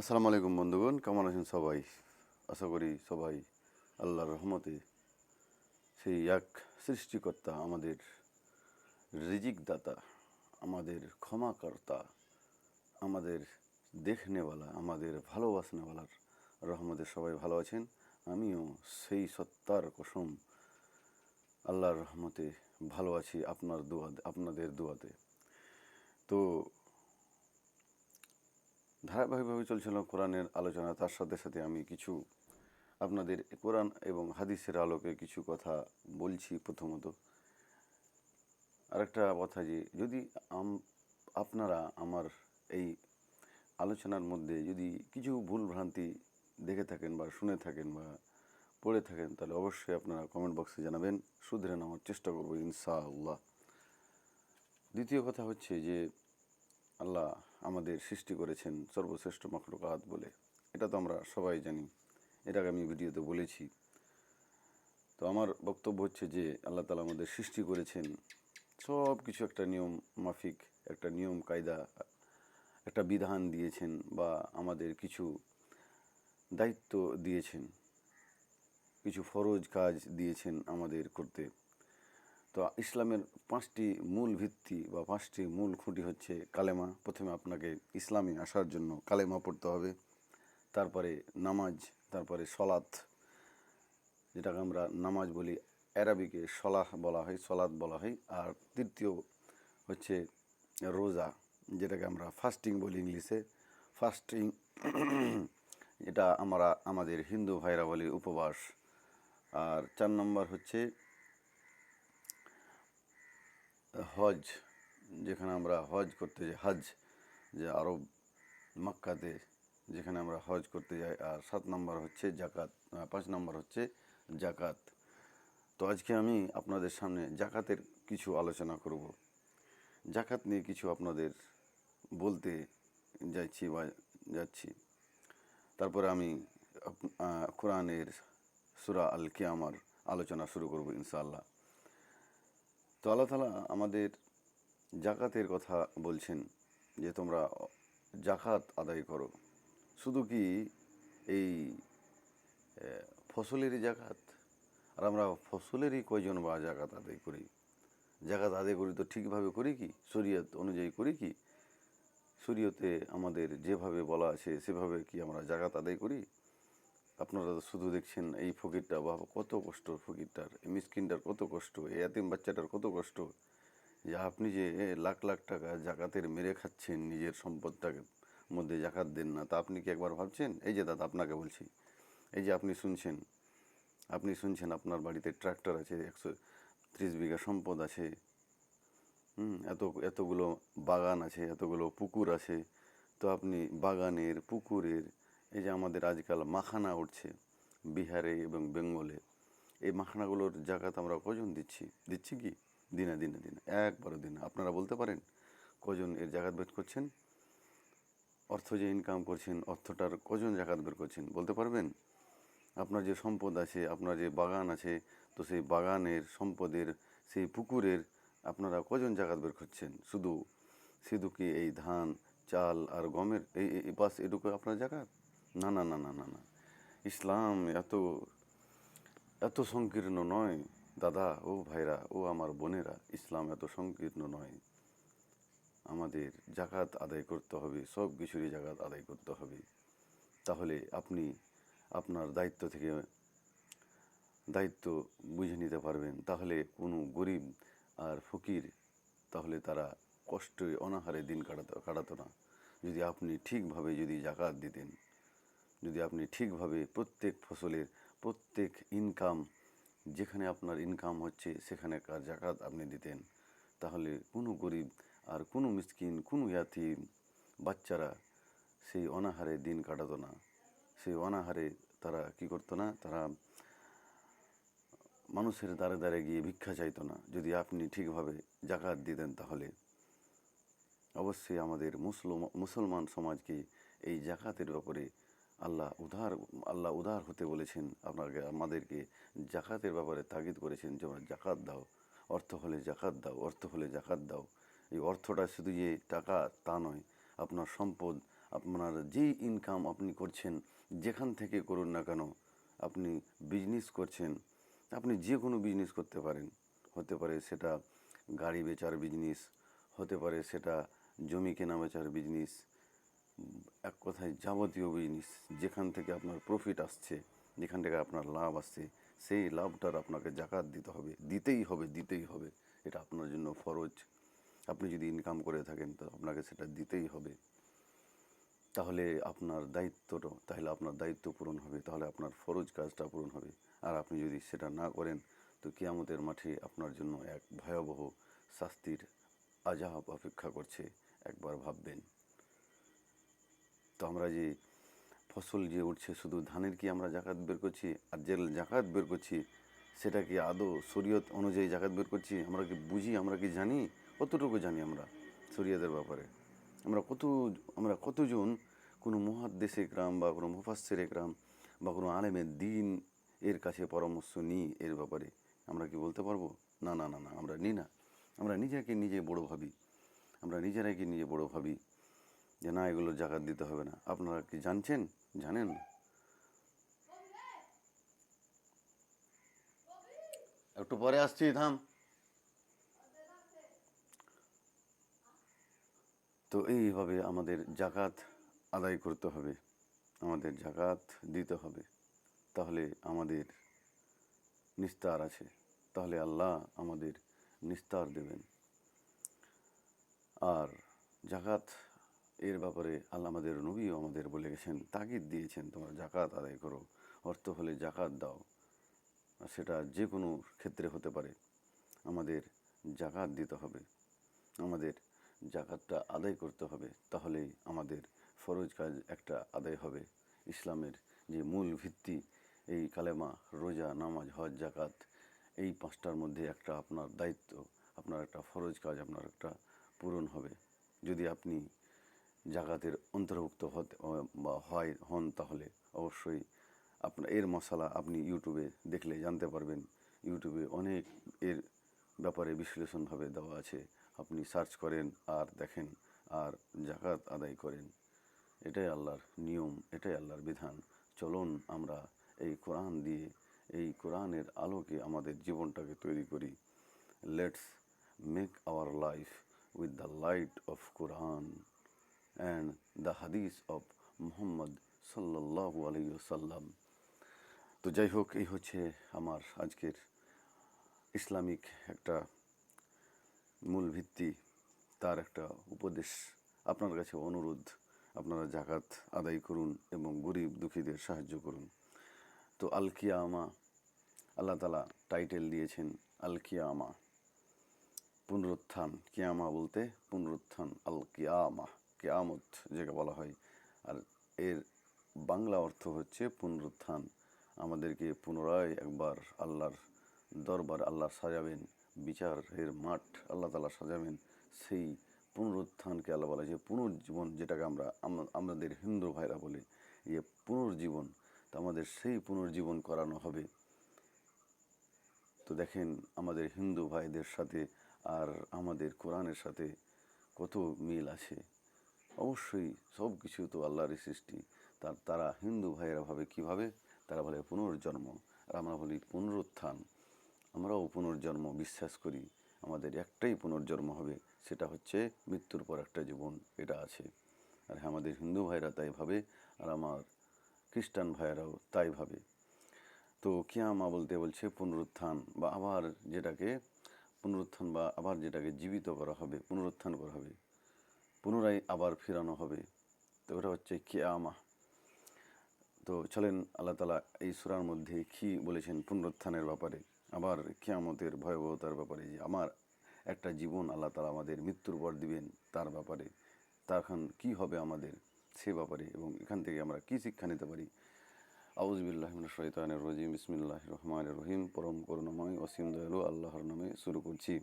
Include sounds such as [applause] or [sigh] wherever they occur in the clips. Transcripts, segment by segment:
আসসালামু আলাইকুম বন্ধুগণ, কেমন আছেন সবাই? আশা করি সবাই আল্লাহর রহমতে সেই এক সৃষ্টিকর্তা, আমাদের রিজিক দাতা আমাদের ক্ষমাকর্তা, আমাদের দেখনেওয়ালা, আমাদের ভালোবাসনেওয়ালার রহমতে সবাই ভালো আছেন। আমিও সেই সত্তার কসম। আল্লাহর রহমতে ভালো আছি আপনার দোয়া আপনাদের দোয়াতে। তো ধারাবাহিকভাবে চলছিল কোরআনের আলোচনা। তার সাথে সাথে আমি কিছু আপনাদের কোরআন এবং হাদিসের আলোকে কিছু কথা বলছি প্রথমত। আরেকটা কথা যে, যদি আপনারা আমার এই আলোচনার মধ্যে যদি কিছু ভুল ভ্রান্তি দেখে থাকেন বা শুনে থাকেন বা পড়ে থাকেন, তাহলে অবশ্যই আপনারা কমেন্ট বক্সে জানাবেন। শুধরে নেওয়ার চেষ্টা করব ইনশাআল্লাহ। দ্বিতীয় কথা হচ্ছে যে আল্লাহ আমাদের সৃষ্টি করেছেন সর্বশ্রেষ্ঠ মখলুকাত বলে। এটা তো আমরা সবাই জানি। এটাকে আমি ভিডিওতে বলেছি। তো আমার বক্তব্য হচ্ছে যে, আল্লাহ তালা আমাদের সৃষ্টি করেছেন সব কিছু একটা নিয়ম মাফিক, একটা নিয়ম কায়দা, একটা বিধান দিয়েছেন বা আমাদের কিছু দায়িত্ব দিয়েছেন। কিছু ফরজ কাজ দিয়েছেন আমাদের করতে। তো ইসলামের পাঁচটি মূল ভিত্তি বা পাঁচটি মূল খুঁটি হচ্ছে কালেমা। প্রথমে আপনাকে ইসলামে আসার জন্য কালেমা পড়তে হবে। তারপরে নামাজ, তারপরে সলাৎ, যেটাকে আমরা নামাজ বলি, অ্যারাবিকে সলাহ বলা হয়, সলাৎ বলা হয়। আর তৃতীয় হচ্ছে রোজা, যেটাকে আমরা ফাস্টিং বলি ইংলিশে। ফাস্টিং [clears throat] এটা আমরা আমাদের হিন্দু ভাইরা বলি উপবাস। আর চার নম্বর হচ্ছে হজ, যেখানে আমরা হজ করতে যাই, হজ যে আরব মক্কাতে যেখানে আমরা হজ করতে যাই, আর সাত নম্বর হচ্ছে জাকাত পাঁচ নম্বর হচ্ছে জাকাত। তো আজকে আমি আপনাদের সামনে জাকাতের কিছু আলোচনা করব। জাকাত নিয়ে কিছু আপনাদের বলতে যাচ্ছি বা যাচ্ছি। তারপরে আমি কোরআনের সুরা আল কিয়ামার আলোচনা শুরু করব ইনশাআল্লাহ। তো আল্লাহ তালা আমাদের জাকাতের কথা বলছেন যে তোমরা জাকাত আদায় করো। শুধু কি এই ফসলেরই জাকাত? আর আমরা ফসলেরই কয়জন বা জাকাত আদায় করি? জাকাত আদায় করি তো ঠিকভাবে করি কি? শরীয়ত অনুযায়ী করি কি? শরীয়তে আমাদের যেভাবে বলা আছে সেভাবে কি আমরা জাকাত আদায় করি? আপনারা শুধু দেখছেন এই ফকিরটা বা কত কষ্ট ফকিরটার, এই মিসকিনটার কত কষ্ট, এই এতিম বাচ্চাটার কত কষ্ট। যে আপনি যে লাখ লাখ টাকা জাকাতের মেরে খাচ্ছেন, নিজের সম্পদটাকে মধ্যে জাকাত দেন না, তা আপনি কি একবার ভাবছেন? এই যে দাদা, আপনাকে বলছি, এই যে আপনি শুনছেন আপনি শুনছেন আপনার বাড়িতে ট্রাক্টর আছে, একশো ত্রিশ বিঘা সম্পদ আছে, হুম, এত, এতগুলো বাগান আছে, এতগুলো পুকুর আছে, তো আপনি বাগানের, পুকুরের এই যে আমাদের আজকাল মাখানা উঠছে বিহারে এবং বেঙ্গলে। এই মাখানাগুলোর জাকাত আমরা কজন দিচ্ছি? দিচ্ছি কি? দিনে দিনে দিনে, একবারও দিনে। আপনারা বলতে পারেন কজন এর জাকাত বের করছেন? অর্থ যে ইনকাম করছেন, অর্থটার কজন জাকাত বের করছেন, বলতে পারবেন? আপনার যে সম্পদ আছে, আপনার যে বাগান আছে, তো সেই বাগানের সম্পদের, সেই পুকুরের আপনারা কজন জাকাত বের করছেন? শুধু শুধু কি এই ধান, চাল আর গমের, এই বাস এটুকু আপনার জাকাত না না না না না না। ইসলাম এত এত সংকীর্ণ নয়, দাদা, ও ভাইরা, ও আমার বোনেরা, ইসলাম এত সংকীর্ণ নয়। আমাদের জাকাত আদায় করতে হবে, সব কিছুরই জাকাত আদায় করতে হবে। তাহলে আপনি আপনার দায়িত্ব থেকে দায়িত্ব বুঝে নিতে পারবেন। তাহলে কোনো গরিব আর ফকির, তাহলে তারা কষ্টে অনাহারে দিন কাটাতো কাটাতো না। যদি আপনি ঠিকভাবে যদি জাকাত দিতেন। যদি আপনি ঠিকভাবে প্রত্যেক ফসলের প্রত্যেক ইনকাম যেখানে আপনার ইনকাম হচ্ছে সেখানেকার জাকাত আপনি দিতেন, তাহলে কোনো গরিব আর কোনো মিসকিন, কোনো ইয়াতিম বাচ্চারা সেই অনাহারে দিন কাটাতো না। সেই অনাহারে তারা কি করতো না, তারা মানুষের দ্বারে দ্বারে গিয়ে ভিক্ষা চাইতো না। যদি আপনি ঠিকভাবে জাকাত দিতেন তাহলে অবশ্যই আমাদের মুসলমান সমাজকে এই জাকাতের ব্যাপারে আল্লাহ উদার আল্লাহ উদার হতে বলেছেন আপনাকে, আমাদেরকে জাকাতের ব্যাপারে তাগিদ করেছেন যে তোমরা জাকাত দাও। অর্থ হলে জাকাত দাও, অর্থ হলে জাকাত দাও। এই অর্থটা শুধু যে টাকা তা নয়, আপনার সম্পদ, আপনার যেই ইনকাম আপনি করছেন, যেখান থেকে করুন না কেন, আপনি বিজনেস করছেন, আপনি যে কোনো বিজনেস করতে পারেন। হতে পারে সেটা গাড়ি বেচার বিজনেস হতে পারে সেটা জমি কেনা বেচার বিজনেস এক কথায় যাবতীয় বিজনেস যেখান থেকে আপনার প্রফিট আসছে, যেখান থেকে আপনার লাভ আসছে, সেই লাভটার আপনাকে জাকাত দিতে হবে, দিতেই হবে দিতেই হবে। এটা আপনার জন্য ফরজ। আপনি যদি ইনকাম করে থাকেন, তো আপনাকে সেটা দিতেই হবে। তাহলে আপনার দায়িত্বটা, তাহলে আপনার দায়িত্ব পূরণ হবে, তাহলে আপনার ফরজ কাজটা পূরণ হবে। আর আপনি যদি সেটা না করেন, তো কিয়ামতের মাঠে আপনার জন্য এক ভয়াবহ শাস্তির আজাব অপেক্ষা করছে, একবার ভাববেন। তো আমরা যে ফসল যে উঠছে, শুধু ধানের কি আমরা জাকাত বের করছি? আর যে জাকাত বের করছি, সেটা কি আদৌ শরীয়ত অনুযায়ী জাকাত বের করছি? আমরা কি বুঝি, আমরা কি জানি? কতটুকু জানি আমরা শরীয়তের ব্যাপারে? আমরা কত, আমরা কতজন কোনো মহাদ্দেশে গ্রাম বা কোনো মুফাসের গ্রাম বা কোনো আলেমের দিন এর কাছে পরামর্শ নিই এর ব্যাপারে? আমরা কি বলতে পারব? না না না না, আমরা নিই না। আমরা নিজেকে নিজে বড় ভাবি। আমরা নিজেরাই কি নিজে বড় ভাবি? যে না, এগুলো জাকাত দিতে হবে না। আপনারা কি জানছেন? জানেন? একটু পরে আসছি, থাম। তো এইভাবে আমাদের জাকাত আদায় করতে হবে, আমাদের জাকাত দিতে হবে। তাহলে আমাদের নিস্তার আছে। তাহলে আল্লাহ আমাদের নিস্তার দেবেন। আর জাকাত এর ব্যাপারে আল্লাহ আমাদের নবীও আমাদের বলে গেছেন, তাগিদ দিয়েছেন, তোমরা জাকাত আদায় করো। অর্থ হলে জাকাত দাও। আর সেটা যে কোনো ক্ষেত্রে হতে পারে। আমাদের জাকাত দিতে হবে। আমাদের জাকাতটা আদায় করতে হবে। তাহলেই আমাদের ফরজ কাজ একটা আদায় হবে। ইসলামের যে মূল ভিত্তি, এই কালেমা, রোজা, নামাজ, হজ জাকাত এই পাঁচটার মধ্যে একটা আপনার দায়িত্ব, আপনার একটা ফরজ কাজ, আপনার একটা পূরণ হবে। যদি আপনি জাকাতের অন্তর্ভুক্ত হতে বা হয়, হন তাহলে অবশ্যই আপনার এর মশলা আপনি ইউটিউবে দেখলে জানতে পারবেন। ইউটিউবে অনেক এর ব্যাপারে বিশ্লেষণভাবে দেওয়া আছে। আপনি সার্চ করেন, আর দেখেন, আর জাকাত আদায় করেন। এটাই আল্লাহর নিয়ম, এটাই আল্লাহর বিধান। চলুন আমরা এই কোরআন দিয়ে, এই কোরআনের আলোকে আমাদের জীবনটাকে তৈরি করি। Let's make our life with the light of Quran and the hadith of Muhammad সাল্লাল্লাহু আলাইহি সাল্লাম তো যাই হোক, এই হচ্ছে আমার আজকের ইসলামিক একটা মূল ভিত্তি, তার একটা উপদেশ। আপনার কাছে অনুরোধ, আপনারা জাকাত আদায় করুন এবং গরিব দুঃখীদের সাহায্য করুন। তো আল কিয়ামা, আল্লাহ তালা টাইটেল দিয়েছেন আল কিয়ামা। পুনরুত্থান, কিয়ামা বলতে পুনরুত্থান, আল কিয়ামা। কিয়ামত যেটা বলা হয়। আর এর বাংলা অর্থ হচ্ছে পুনরুত্থান। আমাদেরকে পুনরায় একবার আল্লাহর দরবার আল্লাহ সাজাবেন, বিচারের মাঠ আল্লাহ তালা সাজাবেন। সেই পুনরুত্থানকে আল্লাহ বলা যে পুনর্জীবন যেটাকে আমরা আমাদের হিন্দু ভাইরা বলি যে পুনর্জীবন। তো আমাদের সেই পুনর্জীবন করানো হবে। তো দেখেন আমাদের হিন্দু ভাইদের সাথে আর আমাদের কোরআনের সাথে কত মিল আছে। অবশ্যই সব কিছু তো আল্লাহরই সৃষ্টি। তার, তারা হিন্দু ভাইয়েরা ভাবে কীভাবে? তারা বলে পুনর্জন্ম। আর আমরা বলি পুনরুত্থান। আমরাও পুনর্জন্ম বিশ্বাস করি। আমাদের একটাই পুনর্জন্ম হবে, সেটা হচ্ছে মৃত্যুর পর একটা জীবন, এটা আছে। আর হ্যাঁ আমাদের হিন্দু ভাইরা তাই ভাবে, আর আমার খ্রিস্টান ভাইয়েরাও তাই ভাবে। তো কিয়ামা বলতে বলছে পুনরুত্থান, বা আবার যেটাকে, পুনরুত্থান বা আবার যেটাকে জীবিত করা হবে, পুনরুত্থান করা হবে। পুনরায় আবার ফিরানো হবে। তো ওটা হচ্ছে কিয়ামা। তো চলেন আল্লাহ তালা এই সুরার মধ্যে কি বলেছেন পুনরুত্থানের ব্যাপারে? আবার কিয়ামতের ভয়াবহতার ব্যাপারে যে আমার একটা জীবন আল্লাহ তালা আমাদের মৃত্যুর পর দিবেন তার ব্যাপারে। তখন কি হবে আমাদের সে ব্যাপারে এবং এখান থেকে আমরা কি শিক্ষা নিতে পারি? আউজবিল্লাহ শৈতানের রজিম। বিসমিল্লাহ রহমান রহিম। পরম করুণাময় অসীম দয়ালু আল্লাহর নামে শুরু করছি।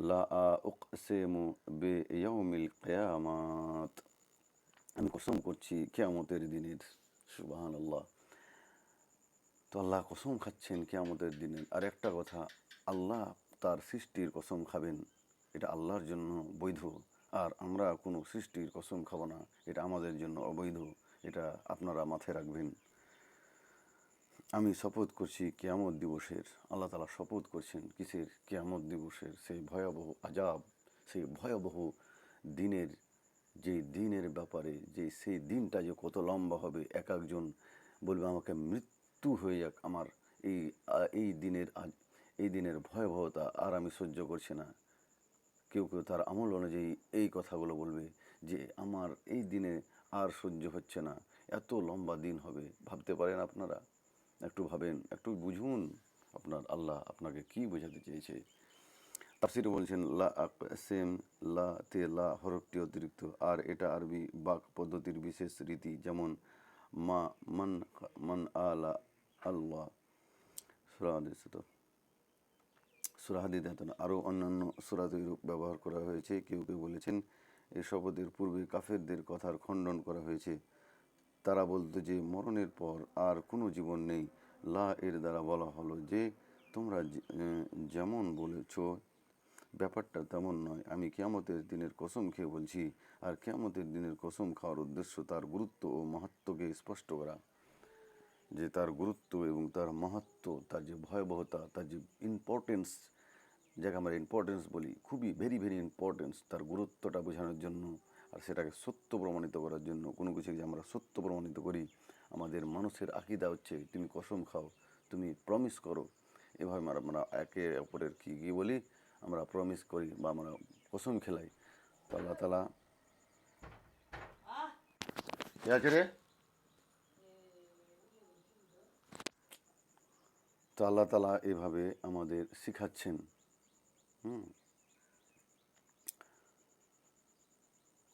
লা উকসেমু বে ইয়াউমিল কিয়ামাত আমি কসম করছি, কিয়ামতের দিনের সুবাহান আল্লাহ তো আল্লাহ কসম খাচ্ছেন কিয়ামতের দিনের। আর একটা কথা, আল্লাহ তার সৃষ্টির কসম খাবেন। এটা আল্লাহর জন্য বৈধ। আর আমরা কোনো সৃষ্টির কসম খাব না। এটা আমাদের জন্য অবৈধ। এটা আপনারা মাথায় রাখবেন। আমি শপথ করছি কেয়ামত দিবসের, আল্লাহ তালা শপথ করছেন কিসের কেয়ামত দিবসের, সেই ভয়াবহ আজাব সেই ভয়াবহ দিনের, যে দিনের ব্যাপারে, যে সেই দিনটা যে কত লম্বা হবে, এক একজন বলবে আমাকে মৃত্যু হয়ে যাক আমার এই এই দিনের এই দিনের ভয়াবহতা আর আমি সহ্য করছি না। কেউ কেউ তার আমল অনুযায়ী এই কথাগুলো বলবে যে, আমার এই দিনে আর সহ্য হচ্ছে না, এত লম্বা দিন হবে। ভাবতে পারেন আপনারা? একটু ভাবেন, একটু বুঝুন আপনার আল্লাহ আপনাকে কি বোঝাতে চেয়েছে। তাফসিরে বলছেন, লা সেম লা তে, লা হরফটি অতিরিক্ত। আর এটা আরবি বাক পদ্ধতির বিশেষ রীতি, যেমন মা মান মান আলা আল্লাহ। সুরাদিত সুরাহাদিদ আরও অন্যান্য সুরাতে রূপ ব্যবহার করা হয়েছে। কেউ কেউ বলেছেন, এ শপথের পূর্বে কাফেরদের কথার খণ্ডন করা হয়েছে। তারা বলতো যে, মরণের পর আর কোনো জীবন নেই। লা এর দ্বারা বলা হলো যে, তোমরা যেমন বলেছ, ব্যাপারটা তেমন নয়। আমি কেয়ামতের দিনের কসম খেয়ে বলছি, আর কেয়ামতের দিনের কসম খাওয়ার উদ্দেশ্য তার গুরুত্ব ও মাহাত্ম্যকে স্পষ্ট করা। যে তার গুরুত্ব এবং তার মাহাত্ম্য তার যে ভয়াবহতা, তার যে ইম্পর্টেন্স যাকে আমরা ইম্পর্টেন্স বলি, খুবই ভেরি ভেরি ইম্পর্টেন্স তার গুরুত্বটা বোঝানোর জন্য আর সেটাকে সত্য প্রমাণিত করার জন্য কোনো কিছু যে আমরা সত্য প্রমাণিত করি, আমাদের মানুষের আকিদা হচ্ছে, তুমি কসম খাও, তুমি প্রমিস করো। এভাবে আমরা একে অপরের কী কী বলি? আমরা প্রমিস করি বা আমরা কসম খেলাই। তো আল্লাহ তালা আছে রে? তো আল্লাহ তালা এভাবে আমাদের শিখাচ্ছেন। হুম?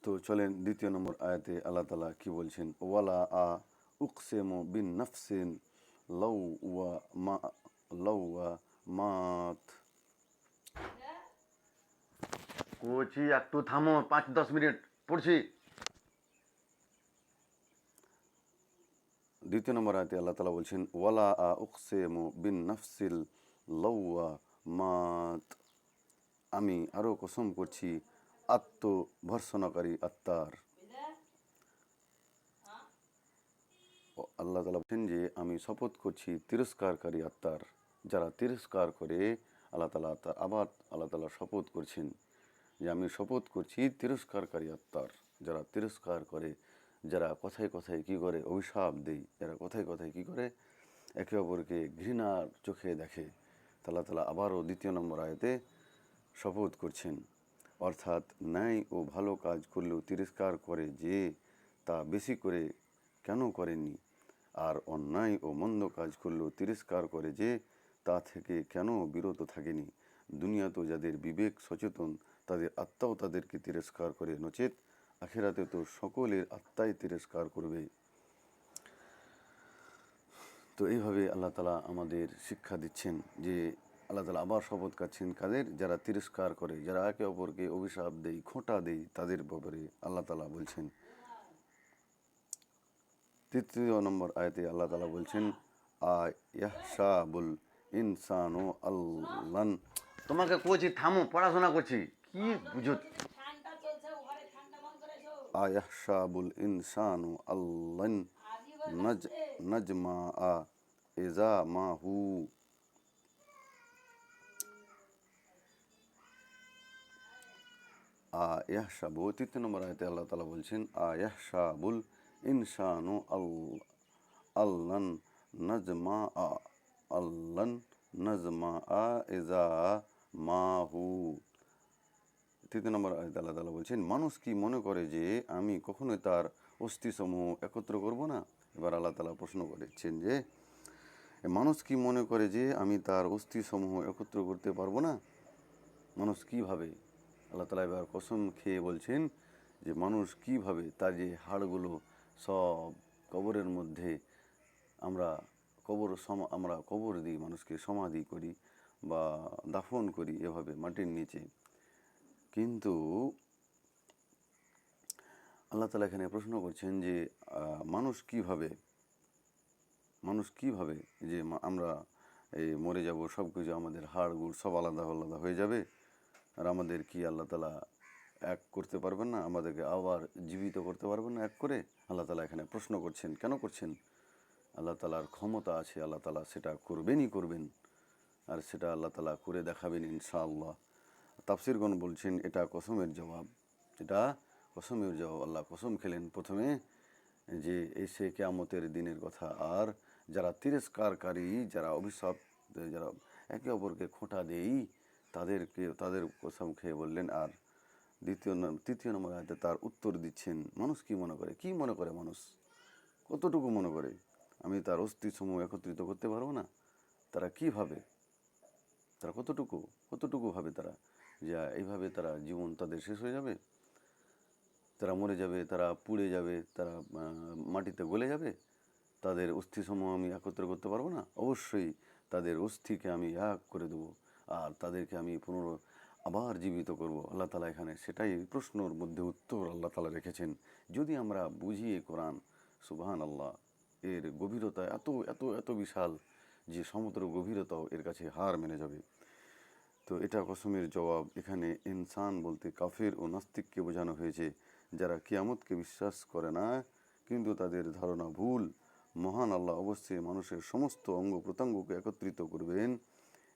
তো চলেন দ্বিতীয় নম্বর আয়াতে আল্লাহ তালা কি বলছেন? ওয়ালা আ উকসেম বিন নফসিন লৌ ওয়া মা লৌ ওয়া মাত। কোচি একটু থামো, পাঁচ দশ মিনিট পড়ছি। দ্বিতীয় নম্বর আয়তে আল্লাহ তালা বলছেন, ওয়ালা আ উকসেমু বিন নফসিল লৌয়া মাত। আমি আরও কসম করছি আত্মভর্ষণকারী আত্মার। আল্লাহ তালা বলছেন যে, আমি শপথ করছি তিরস্কারকারী আত্মার। যারা তিরস্কার করে, আল্লাহ তালা তা- আবার আল্লাহ তালা শপথ করছেন যে, আমি শপথ করছি তিরস্কারকারী আত্মার। যারা তিরস্কার করে, যারা কথায় কথায় কি করে, অভিশাপ দেই যারা কথায় কথায় কি করে, একে অপরকে ঘৃণার চোখে দেখে তা তালা আবারও দ্বিতীয় নম্বর আয়তে শপথ করছেন। অর্থাৎ ন্যায় ও ভালো কাজ করলেও তিরস্কার করে যে তা বেশি করে কেন করেনি আর অন্যায় ও মন্দ কাজ করলেও তিরস্কার করে যে তা থেকে কেন বিরত থাকেনি? দুনিয়াতেও যাদের বিবেক সচেতন, তাদের আত্মাও তাদেরকে তিরস্কার করে নচেত আখেরাতে তো সকলের আত্মাই তিরস্কার করবে। তো এইভাবে আল্লাহ তালা আমাদের শিক্ষা দিচ্ছেন যে আল্লাহ তালা আবার শপথ কাচ্ছেন কাদের? যারা তিরস্কার করে, যারা একে অপরকে অভিশাপ দেয়, খোঁটা দেয়, তাদের ব্যাপারে আল্লাহ তালা বলছেন। তৃতীয় নম্বর আয়তে আল্লাহ তালা বলছেন আ ইয়াহসাবুল ইনসানু আল্লান। তোমাকে কোচি থামো, পড়াশোনা করছি। কি বুঝো? আয়াহসাবুল ইনসানু আল্লান। নজ, নজমা আ ইজা মাহু। আয়াহসাবু তৃতীয় নম্বর আয়তে আল্লাহ তালা বলছেন আয়াহসাবুল ইনসানু আল, আল্লান নজমা আ আল্লান নজমা আ ইজা মাহু। তৃতীয় নম্বর আয়াতে আল্লাহ তালা বলছেন, মানুষ কি মনে করে যে আমি কখনোই তার অস্থিসমূহ একত্র করব না? এবার আল্লাহ তালা প্রশ্ন করেছেন যে, মানুষ কি মনে করে যে আমি তার অস্থিসমূহ একত্র করতে পারব না? মানুষ কীভাবে আল্লাহ তালা এবার কসম খেয়ে বলছেন যে মানুষ কীভাবে তার যে হাড়গুলো সব কবরের মধ্যে আমরা কবর সম, আমরা কবর দিই মানুষকে সমাধি করি বা দাফন করি এভাবে মাটির নিচে। কিন্তু আল্লাহ তালা এখানে প্রশ্ন করছেন যে মানুষ কীভাবে মানুষ কীভাবে যে আমরা এই মরে যাব সব কিছু আমাদের হাড় গুড় সব আলাদা আলাদা হয়ে যাবে? আর আমাদের কি আল্লাহ তালা এক করতে পারবেন না? আমাদেরকে আবার জীবিত করতে পারবেন না এক করে? আল্লাহ তালা এখানে প্রশ্ন করছেন, কেন করছেন? আল্লাহ তালার ক্ষমতা আছে, আল্লাহ তালা সেটা করবেনই করবেন। আর সেটা আল্লাহ তালা করে দেখাবেন ইনশাআল্লাহ। তাফসিরগণ বলছেন, এটা কসমের জবাব। এটা কসমের জবাব, আল্লাহ কসম খেলেন। প্রথমে যে এই সে কেয়ামতের দিনের কথা, আর যারা তিরস্কারকারী, যারা অভিশাপ, যারা একে অপরকে খোঁটা দেই তাদেরকে, তাদের কসম খেয়ে বললেন, আর দ্বিতীয় তৃতীয় নম্বর আয়তে তার উত্তর দিচ্ছেন, মানুষ কি মনে করে? কি মনে করে মানুষ? কতটুকু মনে করে? আমি তার অস্থি সমূহ একত্রিত করতে পারব না। তারা কি ভাবে? তারা কতটুকু কতটুকু ভাবে তারা? যে এইভাবে তারা জীবন তাদের শেষ হয়ে যাবে? তারা মরে যাবে, তারা পুড়ে যাবে, তারা মাটিতে গলে যাবে? তাদের অস্থিসমূহ আমি একত্র করতে পারব না? অবশ্যই তাদের অস্থিকে আমি এক করে দেবো। আর তাদেরকে আমি পুনর আবার জীবিত করব। আল্লাহ তালা এখানে সেটাই প্রশ্নর মধ্যে উত্তর আল্লাহ তালা রেখেছেন। যদি আমরা বুঝিয়ে কোরআন সুবহান আল্লাহ এর গভীরতা এত এত এত বিশাল যে সমুদ্র গভীরতাও এর কাছে হার মেনে যাবে। তো এটা কসমের জবাব এখানে ইনসান বলতে কাফের ও নাস্তিককে বোঝানো হয়েছে, যারা কিয়ামতকে বিশ্বাস করে না, কিন্তু তাদের ধারণা ভুল। মহান আল্লাহ অবশ্যই মানুষের সমস্ত অঙ্গ প্রত্যঙ্গকে একত্রিত করবেন।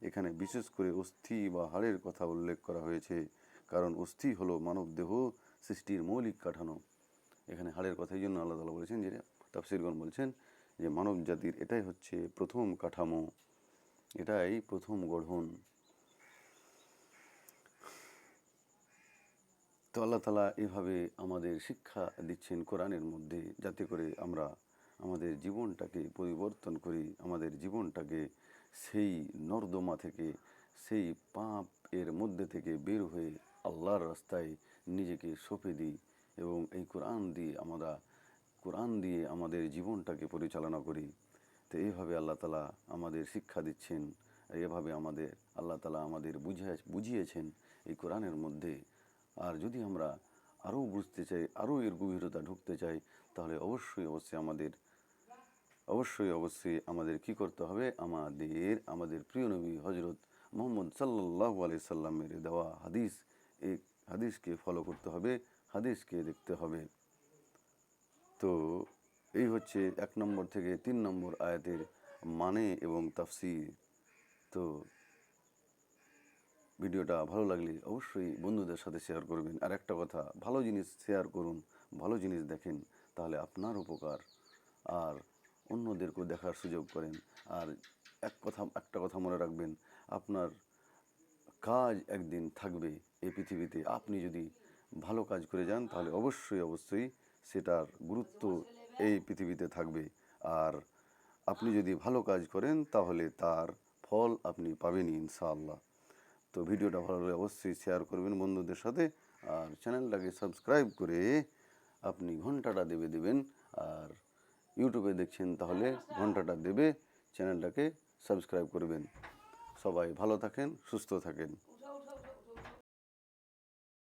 এখানে বিশেষ করে অস্থি বা হাড়ের কথা উল্লেখ করা হয়েছে, কারণ অস্থি হলো মানবদেহ সৃষ্টির মৌলিক কাঠানো এখানে হাড়ের কথা এই জন্য আল্লাহ তালা বলেছেন যে, তাফসিরগণ বলছেন যে মানব জাতির এটাই হচ্ছে প্রথম কাঠামো, এটাই প্রথম গঠন তো আল্লাহ তালা এভাবে আমাদের শিক্ষা দিচ্ছেন কোরআনের মধ্যে, যাতে করে আমরা আমাদের জীবনটাকে পরিবর্তন করি, আমাদের জীবনটাকে সেই নর্দমা থেকে, সেই পাপ এর মধ্যে থেকে বের হয়ে আল্লাহর রাস্তায় নিজেকে সঁপে দিই এবং এই কোরআন দিয়ে আমরা, কোরআন দিয়ে আমাদের জীবনটাকে পরিচালনা করি। তো এইভাবে আল্লাহ তালা আমাদের শিক্ষা দিচ্ছেন এভাবে আমাদের, আল্লাহ তালা আমাদের বুঝিয়ে, বুঝিয়েছেন এই কোরআনের মধ্যে। আর যদি আমরা আরও বুঝতে চাই, আরও এর গভীরতা ঢুকতে চাই, তাহলে অবশ্যই অবশ্যই আমাদের অবশ্যই অবশ্যই আমাদের কি করতে হবে? আমাদের আমাদের প্রিয় নবী হজরত মোহাম্মদ সাল্লাহ আলি সাল্লামের দেওয়া হাদিস, এই হাদিসকে ফলো করতে হবে, হাদিসকে দেখতে হবে। তো এই হচ্ছে এক নম্বর থেকে তিন নম্বর আয়াতের মানে এবং তাফসির। তো ভিডিওটা ভালো লাগলে অবশ্যই বন্ধুদের সাথে শেয়ার করবেন। আর একটা কথা, ভালো জিনিস শেয়ার করুন, ভালো জিনিস দেখেন, তাহলে আপনার উপকার। আর অন্যদেরকেও দেখার সুযোগ করেন। আর এক কথা, একটা কথা মনে রাখবেন, আপনার কাজ একদিন থাকবে এই পৃথিবীতে। আপনি যদি ভালো কাজ করে যান, তাহলে অবশ্যই অবশ্যই সেটার গুরুত্ব এই পৃথিবীতে থাকবে। আর আপনি যদি ভালো কাজ করেন, তাহলে তার ফল আপনি পাবেনই, ইনশাআল্লাহ। তো ভিডিওটা ভালো লাগলে অবশ্যই শেয়ার করবেন বন্ধুদের সাথে। আর চ্যানেলটাকে সাবস্ক্রাইব করে আপনি ঘন্টাটা দেবে দেবেন। আর ইউটিউবে দেখছেন তাহলে ঘন্টাটা দেবে চ্যানেলটাকে সাবস্ক্রাইব করবেন। সবাই ভালো থাকেন সুস্থ থাকেন।